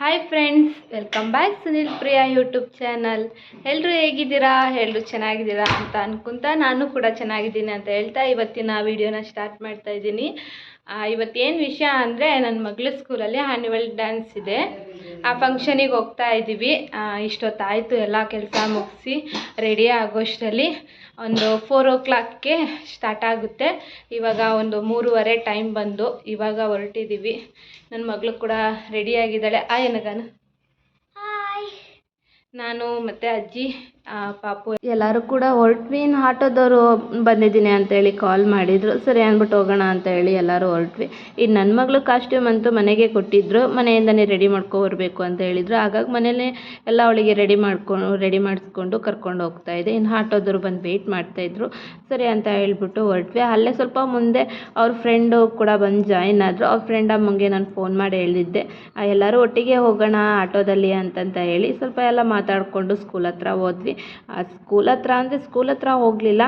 Hi friends welcome back Sunil Priya YouTube channel ಎಲ್ಲರೂ ಹೇಗಿದ್ದೀರಾ? ಎಲ್ಲರೂ ಚೆನ್ನಾಗಿದ್ದೀರಾ ಅಂತ ಅನ್ಕೊಂತ ನಾನು ಕೂಡ ಚೆನ್ನಾಗಿದ್ದೀನಿ ಅಂತ ಹೇಳ್ತಾ ಇವತ್ತಿನ ವಿಡಿಯೋನ ಸ್ಟಾರ್ಟ್ ಮಾಡ್ತಾ ಇದ್ದೀನಿ. ಇವತ್ತೇನು ವಿಷಯ ಅಂದರೆ ನನ್ನ ಮಗಳ ಸ್ಕೂಲಲ್ಲಿ ಆ್ಯನ್ಯುವಲ್ ಡ್ಯಾನ್ಸ್ ಇದೆ. ಆ ಫಂಕ್ಷನಿಗೆ ಹೋಗ್ತಾ ಇದ್ದೀವಿ. ಇಷ್ಟೊತ್ತಾಯಿತು ಎಲ್ಲ ಕೆಲಸ ಮುಗಿಸಿ ರೆಡಿ ಆಗೋಷ್ಟರಲ್ಲಿ ಒಂದು ಫೋರ್ ಓ ಕ್ಲಾಕ್ಗೆ ಸ್ಟಾರ್ಟ್ ಆಗುತ್ತೆ. ಇವಾಗ ಒಂದು ಮೂರುವರೆ ಟೈಮ್ ಬಂದು ಇವಾಗ ಹೊರಟಿದ್ದೀವಿ. ನನ್ನ ಮಗಳು ಕೂಡ ರೆಡಿಯಾಗಿದ್ದಾಳೆ ಆ ಏನಗಾನು ನಾನು ಮತ್ತು ಅಜ್ಜಿ ಪಾಪು ಎಲ್ಲರೂ ಕೂಡ ಹೊರಟ್ವಿ ಇನ್ನು ಆಟೋದವರು ಬಂದಿದ್ದೀನಿ ಅಂತೇಳಿ ಕಾಲ್ ಮಾಡಿದರು. ಸರಿ ಅಂದ್ಬಿಟ್ಟು ಹೋಗೋಣ ಅಂತ ಹೇಳಿ ಎಲ್ಲರೂ ಹೊರಟ್ವಿ ಇನ್ನು ನನ್ನ ಮಗಳು ಕಾಸ್ಟ್ಯೂಮ್ ಅಂತೂ ಮನೆಗೆ ಕೊಟ್ಟಿದ್ರು. ಮನೆಯಿಂದನೇ ರೆಡಿ ಮಾಡ್ಕೊ ಬರಬೇಕು ಅಂತ ಹೇಳಿದರು. ಹಾಗಾಗಿ ಮನೇಲೇ ಎಲ್ಲ ಅವಳಿಗೆ ರೆಡಿ ಮಾಡ್ಕೊಂಡು ರೆಡಿ ಮಾಡಿಸ್ಕೊಂಡು ಕರ್ಕೊಂಡು ಹೋಗ್ತಾ ಇದ್ದೆ ಇನ್ನು ಆಟೋದವರು ಬಂದು ವೆಯ್ಟ್ ಮಾಡ್ತಾಯಿದ್ರು ಸರಿ ಅಂತ ಹೇಳ್ಬಿಟ್ಟು ಹೊರಟ್ವಿ ಅಲ್ಲೇ ಸ್ವಲ್ಪ ಮುಂದೆ ಅವ್ರ ಫ್ರೆಂಡು ಕೂಡ ಬಂದು ಜಾಯಿನ್ ಆದರು. ಅವ್ರ ಫ್ರೆಂಡ್ ಅಮ್ಮಂಗೆ ನಾನು ಫೋನ್ ಮಾಡಿ ಹೇಳಿದ್ದೆ. ಎಲ್ಲರೂ ಒಟ್ಟಿಗೆ ಹೋಗೋಣ ಆಟೋದಲ್ಲಿ ಅಂತಂತ ಹೇಳಿ ಸ್ವಲ್ಪ ಎಲ್ಲ ಮಾತಾಡಿಕೊಂಡು ಸ್ಕೂಲ್ ಹತ್ರ ಹೋದ್ವಿ. ಆ ಸ್ಕೂಲ್ ಹತ್ರ ಅಂದರೆ ಸ್ಕೂಲ್ ಹತ್ರ ಹೋಗಲಿಲ್ಲ.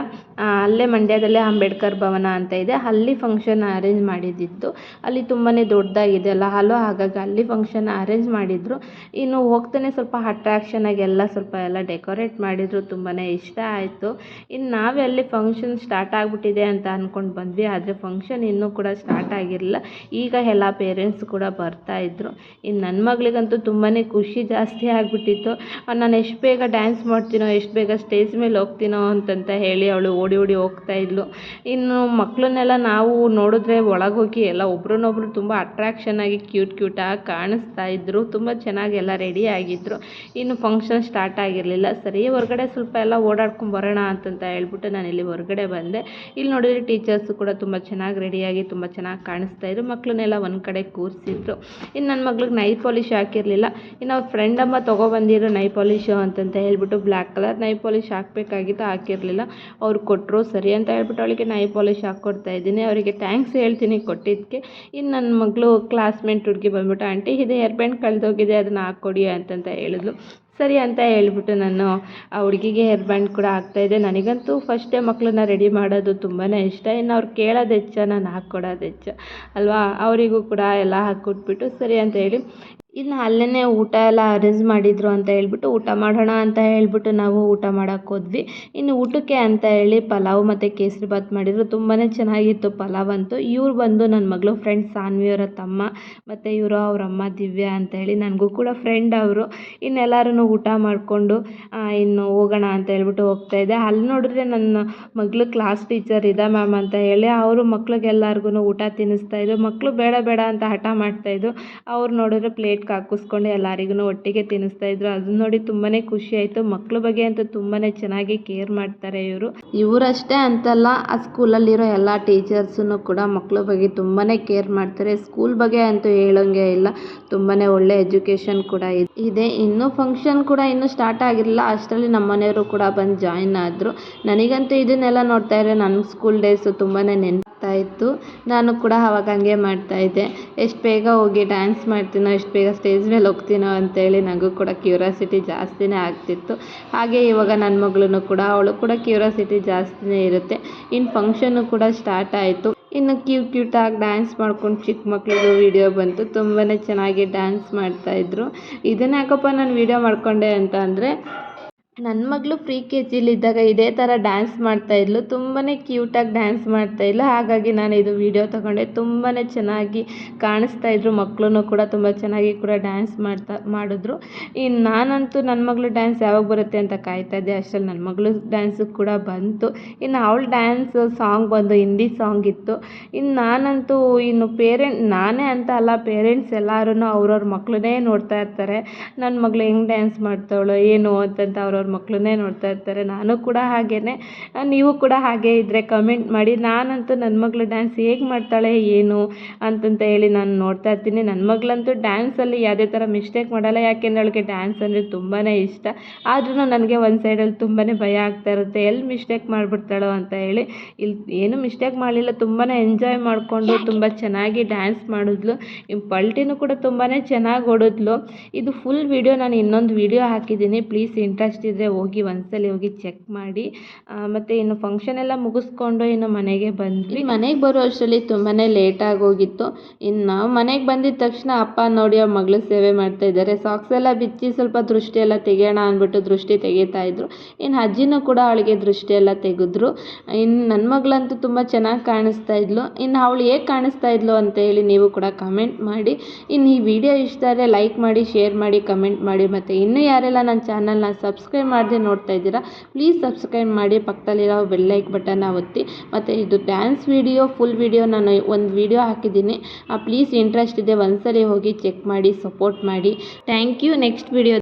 ಅಲ್ಲೇ ಮಂಡ್ಯದಲ್ಲೇ ಅಂಬೇಡ್ಕರ್ ಭವನ ಅಂತ ಇದೆ. ಅಲ್ಲಿ ಫಂಕ್ಷನ್ ಅರೇಂಜ್ ಮಾಡಿದ್ದಿತ್ತು. ಅಲ್ಲಿ ತುಂಬಾ ದೊಡ್ಡದಾಗಿದೆ ಅಲ್ಲ. ಹಲೋ, ಹಾಗಾಗಿ ಅಲ್ಲಿ ಫಂಕ್ಷನ್ ಅರೇಂಜ್ ಮಾಡಿದರು. ಇನ್ನು ಹೋಗ್ತಾನೆ ಸ್ವಲ್ಪ ಅಟ್ರಾಕ್ಷನ್ ಆಗಿ ಎಲ್ಲ ಸ್ವಲ್ಪ ಎಲ್ಲ ಡೆಕೋರೇಟ್ ಮಾಡಿದರು. ತುಂಬಾ ಇಷ್ಟ ಆಯಿತು. ಇನ್ನು ನಾವೇ ಅಲ್ಲಿ ಫಂಕ್ಷನ್ ಸ್ಟಾರ್ಟ್ ಆಗಿಬಿಟ್ಟಿದೆ ಅಂತ ಅಂದ್ಕೊಂಡು ಬಂದ್ವಿ. ಆದರೆ ಫಂಕ್ಷನ್ ಇನ್ನೂ ಕೂಡ ಸ್ಟಾರ್ಟ್ ಆಗಿರಲಿಲ್ಲ. ಈಗ ಎಲ್ಲ ಪೇರೆಂಟ್ಸ್ ಕೂಡ ಬರ್ತಾ ಇದ್ರು. ಇನ್ನು ನನ್ನ ಮಗಳಿಗಂತೂ ತುಂಬಾ ಖುಷಿ ಜಾಸ್ತಿ ಆಗಿಬಿಟ್ಟಿತ್ತು. ನಾನು ಎಷ್ಟು ಬೇಗ ಡ್ಯಾನ್ಸ್ ಮಾಡ್ತೀನೋ, ಎಷ್ಟು ಬೇಗ ಸ್ಟೇಜ್ ಮೇಲೆ ಹೋಗ್ತೀನೋ ಅಂತಂತ ಹೇಳಿ ಅವಳು ಓಡಿ ಓಡಿ ಹೋಗ್ತಾ ಇದ್ಳು ಇನ್ನು ಮಕ್ಕಳನ್ನೆಲ್ಲ ನಾವು ನೋಡಿದ್ರೆ ಒಳಗೆ ಹೋಗಿ ಎಲ್ಲ ಒಬ್ರನ್ನೊಬ್ರು ತುಂಬ ಅಟ್ರಾಕ್ಷನ್ ಆಗಿ ಕ್ಯೂಟ್ ಕ್ಯೂಟಾಗಿ ಕಾಣಿಸ್ತಾ ಇದ್ದರು ತುಂಬ ಚೆನ್ನಾಗಿ ಎಲ್ಲ ರೆಡಿ ಆಗಿದ್ರು. ಇನ್ನು ಫಂಕ್ಷನ್ ಸ್ಟಾರ್ಟ್ ಆಗಿರಲಿಲ್ಲ. ಸರಿ, ಹೊರಗಡೆ ಸ್ವಲ್ಪ ಎಲ್ಲ ಓಡಾಡ್ಕೊಂಡು ಬರೋಣ ಅಂತಂತ ಹೇಳ್ಬಿಟ್ಟು ನಾನು ಇಲ್ಲಿ ಹೊರಗಡೆ ಬಂದೆ. ಇಲ್ಲಿ ನೋಡಿದ್ರೆ ಟೀಚರ್ಸು ಕೂಡ ತುಂಬ ಚೆನ್ನಾಗಿ ರೆಡಿಯಾಗಿ ತುಂಬ ಚೆನ್ನಾಗಿ ಕಾಣಿಸ್ತಾ ಇದ್ರು. ಮಕ್ಕಳನ್ನೆಲ್ಲ ಒಂದು ಕಡೆ ಕೂರಿಸಿದ್ರು. ಇನ್ನು ನನ್ನ ಮಗ್ಳಿಗೆ ನೈಟ್ ಪಾಲಿಶ್ ಹಾಕಿರಲಿಲ್ಲ. ಇನ್ನು ಅವ್ರ ಫ್ರೆಂಡಮ್ಮ ತೊಗೊಬಂದಿರೋ ನೈ ಪಾಲಿಶು ಅಂತಂತ ಹೇಳ್ಬಿಟ್ಟು ಬ್ಲ್ಯಾಕ್ ಕಲರ್ ನೈ ಪಾಲಿಶ್ ಹಾಕಬೇಕಾಗಿತ್ತು, ಹಾಕಿರಲಿಲ್ಲ. ಅವ್ರು ಕೊಟ್ಟರು ಸರಿ ಅಂತ ಹೇಳ್ಬಿಟ್ಟು ಅವಳಿಗೆ ನೈ ಪಾಲಿಶ್ ಹಾಕ್ಕೊಡ್ತಾ ಇದ್ದೀನಿ. ಅವರಿಗೆ ಥ್ಯಾಂಕ್ಸ್ ಹೇಳ್ತೀನಿ ಕೊಟ್ಟಿದ್ದಕ್ಕೆ. ಇನ್ನು ನನ್ನ ಮಗಳು ಕ್ಲಾಸ್ಮೇಟ್ ಹುಡುಗಿ ಬಂದ್ಬಿಟ್ಟು, ಆಂಟಿ, ಇದೆ ಹೇರ್ ಬ್ಯಾಂಡ್ ಕಳೆದೋಗಿದೆ, ಅದನ್ನು ಹಾಕ್ಕೊಡಿ ಅಂತಂತ ಹೇಳಿದ್ಲು. ಸರಿ ಅಂತ ಹೇಳ್ಬಿಟ್ಟು ನಾನು ಆ ಹುಡುಗಿಗೆ ಹೇರ್ ಬ್ಯಾಂಡ್ ಕೂಡ ಹಾಕ್ತಾಯಿದ್ದೆ ನನಗಂತೂ ಫಸ್ಟ್ ಮಕ್ಕಳನ್ನ ರೆಡಿ ಮಾಡೋದು ತುಂಬಾ ಇಷ್ಟ. ಇನ್ನು ಅವ್ರು ಕೇಳೋದು ಹೆಚ್ಚ, ನಾನು ಹಾಕ್ಕೊಡೋದು ಹೆಚ್ಚ. ಅಲ್ವಾ? ಅವರಿಗೂ ಕೂಡ ಎಲ್ಲ ಹಾಕ್ಕೊಟ್ಬಿಟ್ಟು ಸರಿ ಅಂತ ಹೇಳಿ ಇನ್ನು ಅಲ್ಲೇ ಊಟ ಎಲ್ಲ ಅರೇಂಜ್ ಮಾಡಿದ್ರು ಅಂತ ಹೇಳ್ಬಿಟ್ಟು ಊಟ ಮಾಡೋಣ ಅಂತ ಹೇಳ್ಬಿಟ್ಟು ನಾವು ಊಟ ಮಾಡಕ್ಕೆ ಹೋದ್ವಿ. ಇನ್ನು ಊಟಕ್ಕೆ ಅಂತ ಹೇಳಿ ಪಲಾವ್ ಮತ್ತು ಕೇಸರಿ ಬಾತ್ ಮಾಡಿದ್ರು. ತುಂಬಾ ಚೆನ್ನಾಗಿತ್ತು ಪಲಾವ್ ಅಂತೂ. ಇವ್ರು ಬಂದು ನನ್ನ ಮಗಳು ಫ್ರೆಂಡ್ ಸಾನ್ವಿಯವರ ತಮ್ಮ ಮತ್ತು ಇವರು ಅವ್ರ ಅಮ್ಮ ದಿವ್ಯಾ ಅಂತ ಹೇಳಿ ನನಗೂ ಕೂಡ ಫ್ರೆಂಡ್ ಅವರು. ಇನ್ನೆಲ್ಲರೂ ಊಟ ಮಾಡಿಕೊಂಡು ಇನ್ನು ಹೋಗೋಣ ಅಂತ ಹೇಳ್ಬಿಟ್ಟು ಹೋಗ್ತಾ ಇದ್ದೆ. ಅಲ್ಲಿ ನೋಡಿದ್ರೆ ನನ್ನ ಮಗಳು ಕ್ಲಾಸ್ ಟೀಚರ್ ಇದೆ ಮ್ಯಾಮ್ ಅಂತ ಹೇಳಿ ಅವರು ಮಕ್ಳಿಗೆಲ್ಲರಿಗೂ ಊಟ ತಿನ್ನಿಸ್ತಾ ಇದ್ರು. ಮಕ್ಕಳು ಬೇಡ ಬೇಡ ಅಂತ ಹಠ ಮಾಡ್ತಾಯಿದ್ರು ಅವ್ರು ನೋಡಿದ್ರೆ ಪ್ಲೇಟ್ಗೆ ಹಾಕಿಸ್ಕೊಂಡು ಎಲ್ಲರಿಗೂ ಒಟ್ಟಿಗೆ ತಿನ್ನಿಸ್ತಾ ಇದ್ರು. ಅದನ್ನ ನೋಡಿ ತುಂಬಾ ಖುಷಿ ಆಯಿತು. ಮಕ್ಳ ಬಗ್ಗೆ ಅಂತೂ ತುಂಬಾ ಚೆನ್ನಾಗಿ ಕೇರ್ ಮಾಡ್ತಾರೆ ಇವರು. ಇವರಷ್ಟೇ ಅಂತಲ್ಲ, ಆ ಸ್ಕೂಲಲ್ಲಿರೋ ಎಲ್ಲ ಟೀಚರ್ಸನ್ನು ಕೂಡ ಮಕ್ಕಳ ಬಗ್ಗೆ ತುಂಬಾ ಕೇರ್ ಮಾಡ್ತಾರೆ. ಸ್ಕೂಲ್ ಬಗ್ಗೆ ಅಂತೂ ಹೇಳೋಂಗೆ ಇಲ್ಲ. ತುಂಬಾ ಒಳ್ಳೆ ಎಜುಕೇಷನ್ ಕೂಡ ಇದ್- ಇನ್ನೂ ಫಂಕ್ಷನ್ ಕೂಡ ಇನ್ನೂ ಸ್ಟಾರ್ಟ್ ಆಗಿರಲಿಲ್ಲ. ಅಷ್ಟರಲ್ಲಿ ನಮ್ಮ ಮನೆಯವರು ಕೂಡ ಬಂದು ಜಾಯಿನ್ ಆದರು. ನನಗಂತೂ ಇದನ್ನೆಲ್ಲ ನೋಡ್ತಾ ಇದ್ರೆ ನನ್ನ ಸ್ಕೂಲ್ ಡೇಸು ತುಂಬಾ ನೆನಪಾಗ್ತಾ ಇತ್ತು ನಾನು ಕೂಡ ಅವಾಗ ಹಂಗೆ ಮಾಡ್ತಾಯಿದ್ದೆ. ಎಷ್ಟು ಬೇಗ ಹೋಗಿ ಡ್ಯಾನ್ಸ್ ಮಾಡ್ತೀನೋ, ಎಷ್ಟು ಬೇಗ ಸ್ಟೇಜ್ ಮೇಲೆ ಹೋಗ್ತೀನೋ ಅಂತೇಳಿ ನನಗೂ ಕೂಡ ಕ್ಯೂರ್ಯಾಸಿಟಿ ಜಾಸ್ತಿನೇ ಆಗ್ತಿತ್ತು. ಹಾಗೆ ಇವಾಗ ನನ್ನ ಮಗಳೂ ಕೂಡ, ಅವಳು ಕೂಡ ಕ್ಯೂರ್ಯಾಸಿಟಿ ಜಾಸ್ತಿನೇ ಇರುತ್ತೆ. ಇನ್ನು ಫಂಕ್ಷನ್ನು ಕೂಡ ಸ್ಟಾರ್ಟ್ ಆಯಿತು. ಇನ್ನು ಕ್ಯೂಟ್ ಕ್ಯೂಟಾಗಿ ಡ್ಯಾನ್ಸ್ ಮಾಡ್ಕೊಂಡು ಚಿಕ್ಕ ಮಕ್ಕಳಿಗೂ ವೀಡಿಯೋ ಬಂತು. ತುಂಬಾ ಚೆನ್ನಾಗಿ ಡ್ಯಾನ್ಸ್ ಮಾಡ್ತಾಯಿದ್ರು. ಇದನ್ನ ಯಾಕಪ್ಪ ನಾನು ವೀಡಿಯೋ ಮಾಡಿಕೊಂಡೆ ಅಂತ ಅಂದರೆ ನನ್ನ ಮಗಳು ಫ್ರೀ ಕೆ ಜಿಲಿದ್ದಾಗ ಇದೇ ಥರ ಡ್ಯಾನ್ಸ್ ಮಾಡ್ತಾಯಿದ್ಲು ತುಂಬಾ ಕ್ಯೂಟಾಗಿ ಡ್ಯಾನ್ಸ್ ಮಾಡ್ತಾಯಿದ್ಲು ಹಾಗಾಗಿ ನಾನು ಇದು ವಿಡಿಯೋ ತಗೊಂಡೆ. ತುಂಬಾ ಚೆನ್ನಾಗಿ ಕಾಣಿಸ್ತಾ ಇದ್ರು. ಮಕ್ಕಳೂ ಕೂಡ ತುಂಬ ಚೆನ್ನಾಗಿ ಕೂಡ ಡ್ಯಾನ್ಸ್ ಮಾಡ್ತಾ, ಮಾಡಿದ್ರು. ಇನ್ನು ನಾನಂತೂ ನನ್ನ ಮಗಳು ಡ್ಯಾನ್ಸ್ ಯಾವಾಗ ಬರುತ್ತೆ ಅಂತ ಕಾಯ್ತಾ ಇದ್ದೆ. ಅಷ್ಟರಲ್ಲಿ ನನ್ನ ಮಗಳು ಡ್ಯಾನ್ಸು ಕೂಡ ಬಂತು. ಇನ್ನು ಅವಳ ಡ್ಯಾನ್ಸ್ ಸಾಂಗ್ ಬಂದು ಹಿಂದಿ ಸಾಂಗ್ ಇತ್ತು. ಇನ್ನು ನಾನಂತೂ ಇನ್ನು ಪೇರೆಂಟ್ ನಾನೇ ಅಂತ ಅಲ್ಲ ಪೇರೆಂಟ್ಸ್ ಎಲ್ಲರೂ ಅವ್ರವ್ರ ಮಕ್ಕಳನ್ನೇ ನೋಡ್ತಾ ಇರ್ತಾರೆ. ನನ್ನ ಮಗಳು ಹೆಂಗೆ ಡ್ಯಾನ್ಸ್ ಮಾಡ್ತಾಳೋ ಏನು ಅಂತಂತ ಅವ್ರವ್ರ ಮಕ್ಕಳನ್ನೇ ನೋಡ್ತಾ ಇರ್ತಾರೆ. ನಾನು ಕೂಡ ಹಾಗೇ ನೀವು ಕೂಡ ಹಾಗೆ ಇದ್ದರೆ ಕಮೆಂಟ್ ಮಾಡಿ. ನಾನಂತೂ ನನ್ನ ಮಗಳು ಡ್ಯಾನ್ಸ್ ಹೇಗೆ ಮಾಡ್ತಾಳೆ, ಏನು ಅಂತಂತ ಹೇಳಿ ನಾನು ನೋಡ್ತಾ ಇರ್ತೀನಿ. ನನ್ನ ಮಗಳಂತೂ ಡ್ಯಾನ್ಸಲ್ಲಿ ಯಾವುದೇ ಥರ ಮಿಸ್ಟೇಕ್ ಮಾಡಲ್ಲ. ಯಾಕೆಂದರೆ ಅವಳಿಗೆ ಡ್ಯಾನ್ಸ್ ಅಂದರೆ ತುಂಬಾ ಇಷ್ಟ. ಆದ್ರೂ ನನಗೆ ಒಂದು ಸೈಡಲ್ಲಿ ತುಂಬಾ ಭಯ ಆಗ್ತಾ ಇರುತ್ತೆ. ಎಲ್ಲಿ ಮಿಸ್ಟೇಕ್ ಮಾಡಿಬಿಡ್ತಾಳೋ ಅಂತ ಹೇಳಿ. ಇಲ್ಲಿ ಏನು ಮಿಸ್ಟೇಕ್ ಮಾಡಲಿಲ್ಲ. ತುಂಬಾ ಎಂಜಾಯ್ ಮಾಡಿಕೊಂಡು ತುಂಬ ಚೆನ್ನಾಗಿ ಡ್ಯಾನ್ಸ್ ಮಾಡಿದ್ಲು. ಪಲ್ಟಿನೂ ಕೂಡ ತುಂಬಾ ಚೆನ್ನಾಗಿ ಹೊಡೆದ್ಲು. ಇದು ಫುಲ್ ವೀಡಿಯೋ ನಾನು ಇನ್ನೊಂದು ವೀಡಿಯೋ ಹಾಕಿದ್ದೀನಿ. ಪ್ಲೀಸ್ ಇಂಟ್ರೆಸ್ಟ್ ಇದ್ದರೆ ಹೋಗಿ ಒಂದ್ಸಲಿ ಹೋಗಿ ಚೆಕ್ ಮಾಡಿ. ಮತ್ತು ಇನ್ನು ಫಂಕ್ಷನ್ ಎಲ್ಲ ಮುಗಿಸ್ಕೊಂಡು ಇನ್ನು ಮನೆಗೆ ಬಂದ್ವಿ. ಮನೆಗೆ ಬರೋ ಅಷ್ಟರಲ್ಲಿ ತುಂಬಾ ಲೇಟಾಗಿ ಹೋಗಿತ್ತು. ಇನ್ನು ನಾವು ಮನೆಗೆ ಬಂದಿದ ತಕ್ಷಣ ಅಪ್ಪ ನೋಡಿ ಅವ್ರ ಮಗಳ ಸೇವೆ ಮಾಡ್ತಾ ಇದ್ದಾರೆ. ಸಾಕ್ಸ್ ಎಲ್ಲ ಬಿಚ್ಚಿ ಸ್ವಲ್ಪ ದೃಷ್ಟಿ ಎಲ್ಲ ತೆಗೆಯೋಣ ಅಂದ್ಬಿಟ್ಟು ದೃಷ್ಟಿ ತೆಗಿತಾ ಇದ್ರು. ಇನ್ನು ಅಜ್ಜಿನೂ ಕೂಡ ಅವಳಿಗೆ ದೃಷ್ಟಿ ಎಲ್ಲ ತೆಗೆದ್ರು. ಇನ್ನು ನನ್ನ ಮಗಳಂತೂ ತುಂಬ ಚೆನ್ನಾಗಿ ಕಾಣಿಸ್ತಾ ಇದ್ಲು. ಇನ್ನು ಅವಳು ಹೇಗೆ ಕಾಣಿಸ್ತಾ ಇದ್ಲು ಅಂತ ಹೇಳಿ ನೀವು ಕೂಡ ಕಮೆಂಟ್ ಮಾಡಿ. ಇನ್ನು ಈ ವಿಡಿಯೋ ಇಷ್ಟ ಆದರೆ ಲೈಕ್ ಮಾಡಿ ಶೇರ್ ಮಾಡಿ ಕಮೆಂಟ್ ಮಾಡಿ. ಮತ್ತು ಇನ್ನೂ ಯಾರೆಲ್ಲ ನನ್ನ ಚಾನಲ್ನ ಸಬ್ಸ್ಕ್ರೈಬ್ ಮಾಡದೆ ನೋಡ್ತಾ ಇದ್ದೀರಾ ಪ್ಲೀಸ್ ಸಬ್ಸ್ಕ್ರೈಬ್ ಮಾಡಿ, ಪಕ್ಕದಲ್ಲಿರೋ ಬೆಲ್ ಲೈಕ್ ಬಟನ್ನ ಒತ್ತಿ. ಮತ್ತು ಇದು ಡ್ಯಾನ್ಸ್ ವಿಡಿಯೋ ಫುಲ್ ವಿಡಿಯೋ ನಾನು ಒಂದು ವಿಡಿಯೋ ಹಾಕಿದ್ದೀನಿ. ಪ್ಲೀಸ್ ಇಂಟ್ರೆಸ್ಟ್ ಇದೆ, ಒಂದ್ಸರಿ ಹೋಗಿ ಚೆಕ್ ಮಾಡಿ ಸಪೋರ್ಟ್ ಮಾಡಿ. Thank you next video